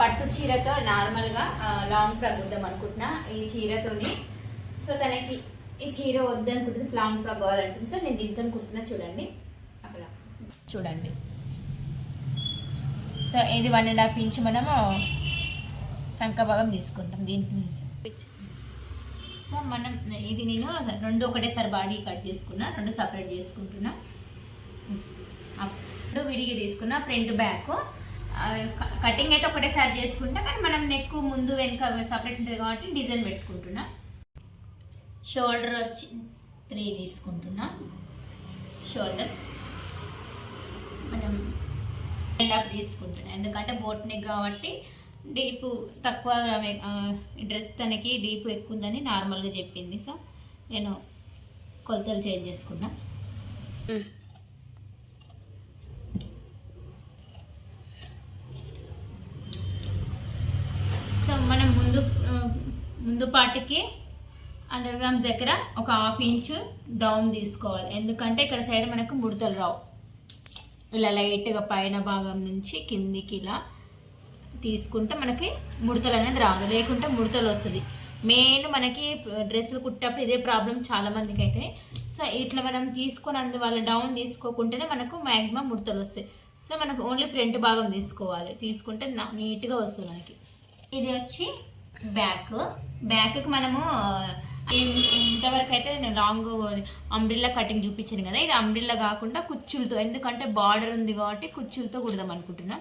పట్టు చీరతో నార్మల్గా లాంగ్ ఫ్రాక్ కుడదాం అనుకుంటున్నా ఈ చీరతోని. సో తనకి ఈ చీర వద్దనుకుంటుంది లాంగ్ ఫ్రాక్ కావాలంటుంది. సో నేను దీంతో కుడుతున్నా చూడండి. అక్కడ. చూడండి. సో ఇది వన్ అండ్ హాఫ్ ఇంచ్ మనము శంఖ భాగం తీసుకుంటాం దీంట్లో. సో మనం ఇది నేను రెండు ఒకటేసారి బాడీ కట్ చేసుకున్నా రెండు సపరేట్ చేసుకుంటున్నా. అప్పుడు విడిగి తీసుకున్నా ఫ్రంట్ బ్యాక్. కటింగ్ అయితే ఒకటేసారి చేసుకుంటా కానీ మనం నెక్ ముందు వెనుక సపరేట్ ఉంటుంది కాబట్టి డిజైన్ పెట్టుకుంటున్నా. షోల్డర్ వచ్చి త్రీ తీసుకుంటున్నా. షోల్డర్ మనం ఎండ్ అప్ తీసుకుంటున్నా. ఎందుకంటే బోట్ నెక్ కాబట్టి డీప్ తక్కువ డ్రెస్ తనకి డీప్ ఎక్కువ ఉందని నార్మల్గా చెప్పింది. సో నేను కొలతలు చేంజ్ చేసుకున్నా. Hmm. మనం ముందు ముందు పాటికి అండర్ గ్రామ్స్ దగ్గర ఒక హాఫ్ ఇంచు డౌన్ తీసుకోవాలి. ఎందుకంటే ఇక్కడ సైడ్ మనకు ముడతలు రావు. ఇలా లైట్గా పైన భాగం నుంచి కిందికి ఇలా తీసుకుంటే మనకి ముడతలు అనేది రాదు. లేకుంటే ముడతలు వస్తుంది. మెయిన్ మనకి డ్రెస్సులు కుట్టేటప్పుడు ఇదే ప్రాబ్లం చాలామందికి అయితే. సో ఇట్లా మనం తీసుకొని అందువల్ల డౌన్ తీసుకోకుంటేనే మనకు మ్యాక్సిమం ముడతలు వస్తాయి. సో మనకు ఓన్లీ ఫ్రంట్ భాగం తీసుకోవాలి. తీసుకుంటే నీట్గా వస్తుంది మనకి. ఇది వచ్చి బ్యాక్. బ్యాక్కి మనము ఇంతవరకు అయితే నేను లాంగ్ అంబ్రిల్లా కటింగ్ చూపించాను కదా. ఇది అంబ్రిల్లా కాకుండా కుచ్చులతో ఎందుకంటే బార్డర్ ఉంది కాబట్టి కుచ్చులతో కుడదాం అనుకుంటున్నా.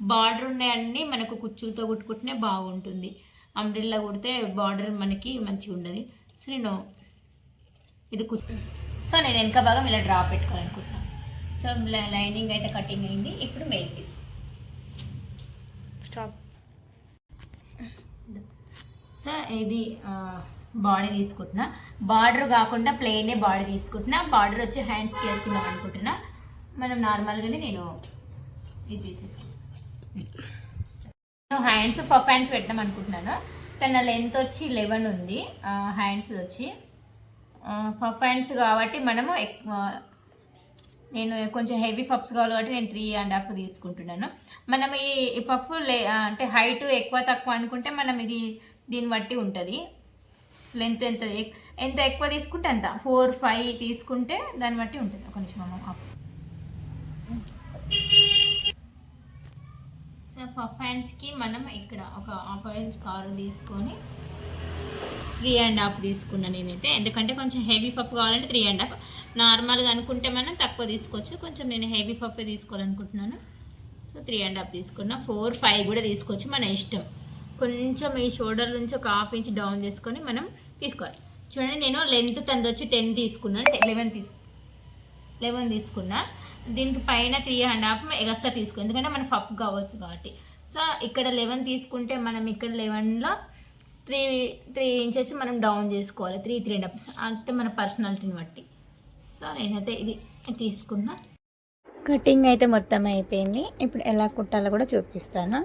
బార్డర్ ఉండే అన్నీ మనకు కుచ్చులతో కుట్టుకుంటేనే బాగుంటుంది. అంబ్రిల్లా కుడితే బార్డర్ మనకి మంచిగా ఉండదు. సో నేను ఇది కు సో నేను వెనక భాగం ఇలా డ్రా పెట్టుకోవాలనుకుంటున్నాను సో లై- లైనింగ్ అయితే కటింగ్ అయింది. ఇప్పుడు మెయిన్ పీస్. స్టాప్. సో ఇది బాడీ తీసుకుంటున్నా. బార్డర్ కాకుండా ప్లెయినే బాడీ తీసుకుంటున్నా. బార్డర్ వచ్చి హ్యాండ్స్కి వేసుకుందాం అనుకుంటున్నా. మనం నార్మల్గానే నేను ఇది తీసేసుకుంటాను హ్యాండ్స్ పఫ్ హ్యాండ్స్ పెట్టడం అనుకుంటున్నాను. తన లెంత్ వచ్చి లెవెన్ ఉంది. హ్యాండ్స్ వచ్చి పఫ్ హ్యాండ్స్ కాబట్టి మనము ఎక్కువ నేను కొంచెం హెవీ పఫ్స్ కావాలి కాబట్టి నేను త్రీ అండ్ హాఫ్ తీసుకుంటున్నాను. మనం ఈ పఫ్ లే అంటే హైట్ ఎక్కువ తక్కువ అనుకుంటే మనం ఇది దీన్ని బట్టి ఉంటుంది. లెంత్ ఎంత ఎంత ఎక్కువ తీసుకుంటే అంత. ఫోర్ ఫైవ్ తీసుకుంటే దాన్ని బట్టి ఉంటుంది. ఒక నిమిషం అమ్మ సో పఫ్ హ్యాండ్స్కి మనం ఇక్కడ ఒక హాఫ్ ఇంచ్ కారు తీసుకొని త్రీ అండ్ హాఫ్ తీసుకున్నాను నేనైతే. ఎందుకంటే కొంచెం హెవీ పఫ్ కావాలంటే త్రీ అండ్ హాఫ్ నార్మల్గా అనుకుంటే మనం తక్కువ తీసుకోవచ్చు. కొంచెం నేను హెవీ పఫే తీసుకోవాలనుకుంటున్నాను. సో త్రీ అండ్ హాఫ్ తీసుకున్నా. ఫోర్ ఫైవ్ కూడా తీసుకోవచ్చు మన ఇష్టం. కొంచెం ఈ షోల్డర్ నుంచి ఒక హాఫ్ ఇంచ్ డౌన్ చేసుకొని మనం తీసుకోవాలి. చూడండి నేను లెంత్ తనది వచ్చి టెన్ తీసుకున్నాను లెవెన్ తీసు లెవెన్ తీసుకున్నా. దీనికి పైన త్రీ అండ్ హాఫ్ ఎక్స్ట్రా తీసుకుని ఎందుకంటే మనం పఫ్ కావచ్చు కాబట్టి. సో ఇక్కడ లెవెన్ తీసుకుంటే మనం ఇక్కడ లెవెన్లో త్రీ త్రీ ఇంచెస్ మనం డౌన్ చేసుకోవాలి. త్రీ త్రీ అండ్ హాఫ్ అంటే మన పర్సనాలిటీని బట్టి. సో నేనైతే ఇది తీసుకున్నా. కటింగ్ అయితే మొత్తం అయిపోయింది. ఇప్పుడు ఎలా కుట్టాలో కూడా చూపిస్తాను.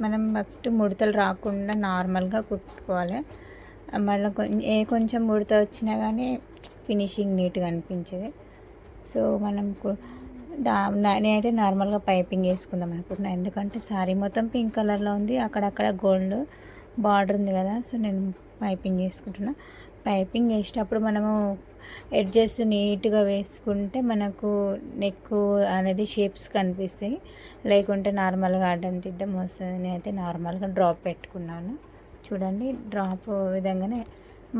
మనం ఫస్ట్ ముడతలు రాకుండా నార్మల్గా కుట్టుకోవాలి. మళ్ళీ కొంచెం ఏ కొంచెం ముడత వచ్చినా కానీ ఫినిషింగ్ నీట్గా అనిపించేది. సో మనం దా నేనైతే నార్మల్గా పైపింగ్ వేసుకుందాం అనుకుంటున్నాను ఎందుకంటే శారీ మొత్తం పింక్ కలర్లో ఉంది. అక్కడక్కడ గోల్డ్ బార్డర్ ఉంది కదా సో నేను పైపింగ్ చేసుకుంటున్నా. పైపింగ్ వేసేటప్పుడు మనము ఎడ్జెస్ నీట్గా వేసుకుంటే మనకు నెక్ అనేది షేప్స్ కనిపిస్తాయి. లేకుంటే నార్మల్గా అడ్డం తిడ్డం వస్తుంది. నేనైతే నార్మల్గా డ్రాప్ పెట్టుకున్నాను. చూడండి డ్రాప్ విధంగానే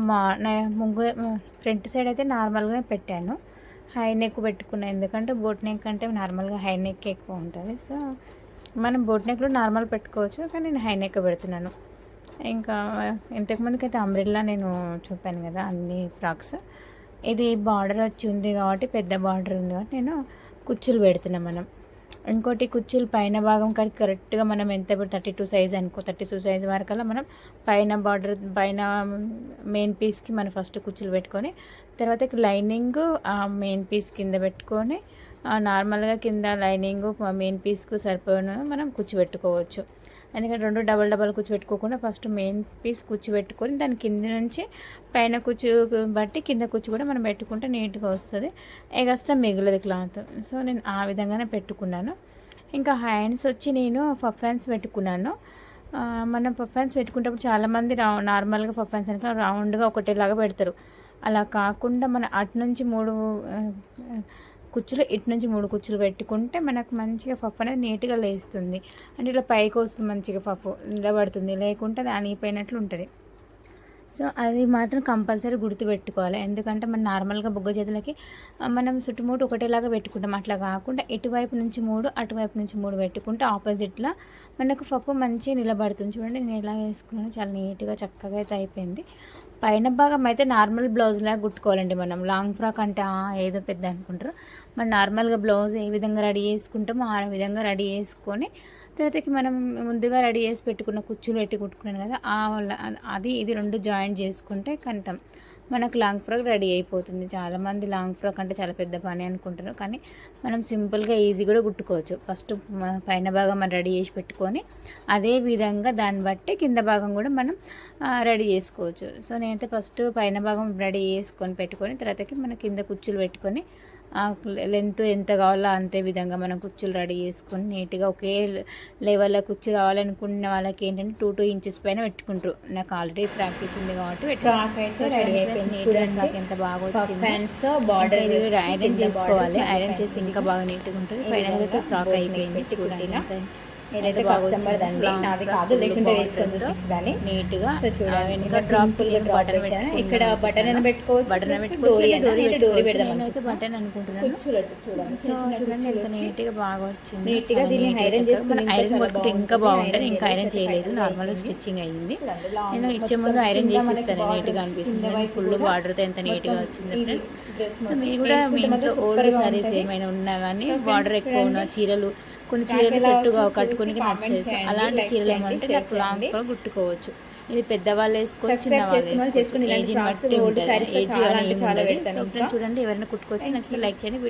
మా నా ముగ్గు ఫ్రంట్ సైడ్ అయితే నార్మల్గానే పెట్టాను. హై నెక్ పెట్టుకున్నాను ఎందుకంటే బోట్ నెక్ అంటే నార్మల్గా హై నెక్ ఎక్కువ ఉంటుంది. సో మనం బోట్ నెక్లో నార్మల్ పెట్టుకోవచ్చు. కానీ నేను హై నెక్ పెడుతున్నాను. ఇంకా ఇంతకుముందుకైతే అయితే అంబ్రెల్లా నేను చూపాను కదా అన్ని ఫ్రాక్స్ ఇది బార్డర్ వచ్చి ఉంది కాబట్టి పెద్ద బార్డర్ ఉంది కాబట్టి నేను కుచ్చులు పెడుతున్నాం మనం. ఇంకోటి కుచ్చులు పైన భాగం కాడికి కరెక్ట్గా మనం ఎంత థర్టీ టూ సైజ్ అనుకో థర్టీ టూ సైజ్ వరకల్లా మనం పైన బార్డర్ పైన మెయిన్ పీస్కి మనం ఫస్ట్ కుచ్చులు పెట్టుకొని తర్వాత లైనింగ్ ఆ మెయిన్ పీస్ కింద పెట్టుకొని నార్మల్గా కింద లైనింగ్ మెయిన్ పీస్కు సరిపోయిన మనం కుచ్చు పెట్టుకోవచ్చు. ఎందుకంటే రెండు డబల్ డబల్ కుచ్చు పెట్టుకోకుండా ఫస్ట్ మెయిన్ పీస్ కుచ్చు పెట్టుకొని దాని కింద నుంచి పైన కుచ్చు బట్టి కింద కుచ్చు కూడా మనం పెట్టుకుంటే నీట్గా వస్తుంది. Extra మిగులదు cloth. సో నేను ఆ విధంగానే పెట్టుకున్నాను. ఇంకా హ్యాండ్స్ వచ్చి నేను పఫ్ హ్యాండ్స్ పెట్టుకున్నాను. మనం మనం పఫ్ఫాన్స్ పెట్టుకునేటప్పుడు చాలామంది రా నార్మల్గా పఫ్ఫాన్స్ అనుక రౌండ్గా ఒకటేలాగా పెడతారు. అలా కాకుండా మన అటు నుంచి మూడు కుచ్చులు ఇటు నుంచి మూడు కుచ్చులు పెట్టుకుంటే మనకు మంచిగా పఫ్ అనేది నీట్గా లేస్తుంది. అంటే ఇట్లా పైకి వస్తుంది మంచిగా పఫ్ నిలబడుతుంది లేకుంటే అది అనిగిపోయినట్లు ఉంటుంది. సో అది మాత్రం కంపల్సరీ గుర్తుపెట్టుకోవాలి. ఎందుకంటే మనం నార్మల్గా బొగ్గ చేతులకి మనం చుట్టుముట్టు ఒకటేలాగా పెట్టుకుంటాం. అట్లా కాకుండా ఇటువైపు నుంచి మూడు అటువైపు నుంచి మూడు పెట్టుకుంటే ఆపోజిట్లో మనకు పప్పు మంచిగా నిలబడుతుంది. చూడండి నేను ఎలా వేసుకున్నాను చాలా నీట్గా చక్కగా అయితే అయిపోయింది. పైన భాగం అయితే నార్మల్ బ్లౌజ్లా కుట్టుకోవాలండి మనం. లాంగ్ ఫ్రాక్ అంటే ఏదో పెద్ద అనుకుంటారు. మనం నార్మల్గా బ్లౌజ్ ఏ విధంగా రెడీ చేసుకుంటామో ఆ విధంగా రెడీ చేసుకొని తర్వాతకి మనం ముందుగా రెడీ చేసి పెట్టుకున్న కుచ్చులు పెట్టి కుట్టుకున్నాను కదా ఆ వల్ల- అది ఇది రెండు జాయింట్ చేసుకుంటే కంటం మనకు లాంగ్ ఫ్రాక్ రెడీ అయిపోతుంది. చాలామంది లాంగ్ ఫ్రాక్ అంటే చాలా పెద్ద పని అనుకుంటారు. కానీ మనం సింపుల్గా ఈజీ కూడా కుట్టుకోవచ్చు. ఫస్ట్ పైన భాగం మనం రెడీ చేసి పెట్టుకొని అదే విధంగా దాన్ని బట్టి కింద భాగం కూడా మనం రెడీ చేసుకోవచ్చు. సో నేనైతే ఫస్ట్ పైన భాగం రెడీ చేసుకొని పెట్టుకొని తర్వాతకి మన కింద కుచ్చులు పెట్టుకొని లెంత్ ఎంత కావాలో అంతే విధంగా మనం కుచ్చులు రెడీ చేసుకొని నీట్గా ఒకే లెవెల్లో కుచ్చు రావాలనుకున్న వాళ్ళకి ఏంటంటే టూ టూ ఇంచెస్ పైన పెట్టుకుంటారు. నాకు ఆల్రెడీ ప్రాక్టీస్ ఉంది కాబట్టి ఫ్రాక్ అయితే రెడీ అయిపోయింది. ఫ్రాక్ ఎంత బాగా ఫ్యాన్స్ బార్డర్ ఐరన్ చేసుకోవాలి ఐరన్ చేసి ఇంకా బాగా నీట్గా ఉంటుంది. ఫైనల్ అయితే ఫ్రాక్ అయిపోయింది. చూడండి. నాది కాదు లేకుంటే వేసుకొని తో చూపించదాన్ని నీట్గా సో చూడండి ఇంకా డ్రాప్గా బటన్ పెట్టాను ఇక్కడ బటన్ అని పెట్టుకోవచ్చు. బటన్ డోరీ. డోరీ. పెడదాం నేనైతే బటన్ అనుకుంటున్నాను. చూడండి. సో చూడండి ఎంత నీట్గా బాగా వచ్చింది. నీట్గా చాలా దీన్ని ఐరన్ చేసుకుని ఐరన్ కొట్టుకుంటే ఇంకా బాగుంటుంది. ఇంకా ఐరన్ చేయలేదు. నార్మల్. స్టిచ్చింగ్ అయ్యింది నేను ఇచ్చే ముందు ఐరన్ చేసి ఇస్తాను నీట్గా కింద అనిపిస్తుంది. ఫుల్ కూడా బార్డర్తో ఎంత నీట్గా మొత్తం వచ్చింది ఫ్రెండ్స్ సో మీరు కూడా మీ ఇంట్లో ఓల్డ్గా సారీస్. ఏమైనా ఉన్నా కానీ బార్డర్ ఎక్కువ ఉన్న. చీరలు కొన్ని చీరలు ఎలా సెట్గా comment నచ్చేసి అలాంటి చీరలు ఏమంటే లాంగ్. కూడా కుట్టుకోవచ్చు ఇది పెద్దవాళ్ళు వేసుకోవచ్చు Subscribe చిన్న వాళ్ళు చేసుకున్న వాళ్ళు చేసుకుని వేసుకోవచ్చు ఏజ్ బట్టి ఉంటుంది. ఏజ్ కానీ ఏమి చాలా ఉండదు. సో. ఫ్రెండ్స్ చూడండి ఎవరైనా కుట్టుకోవచ్చు నచ్చితే లైక్ చేయండి వీడియో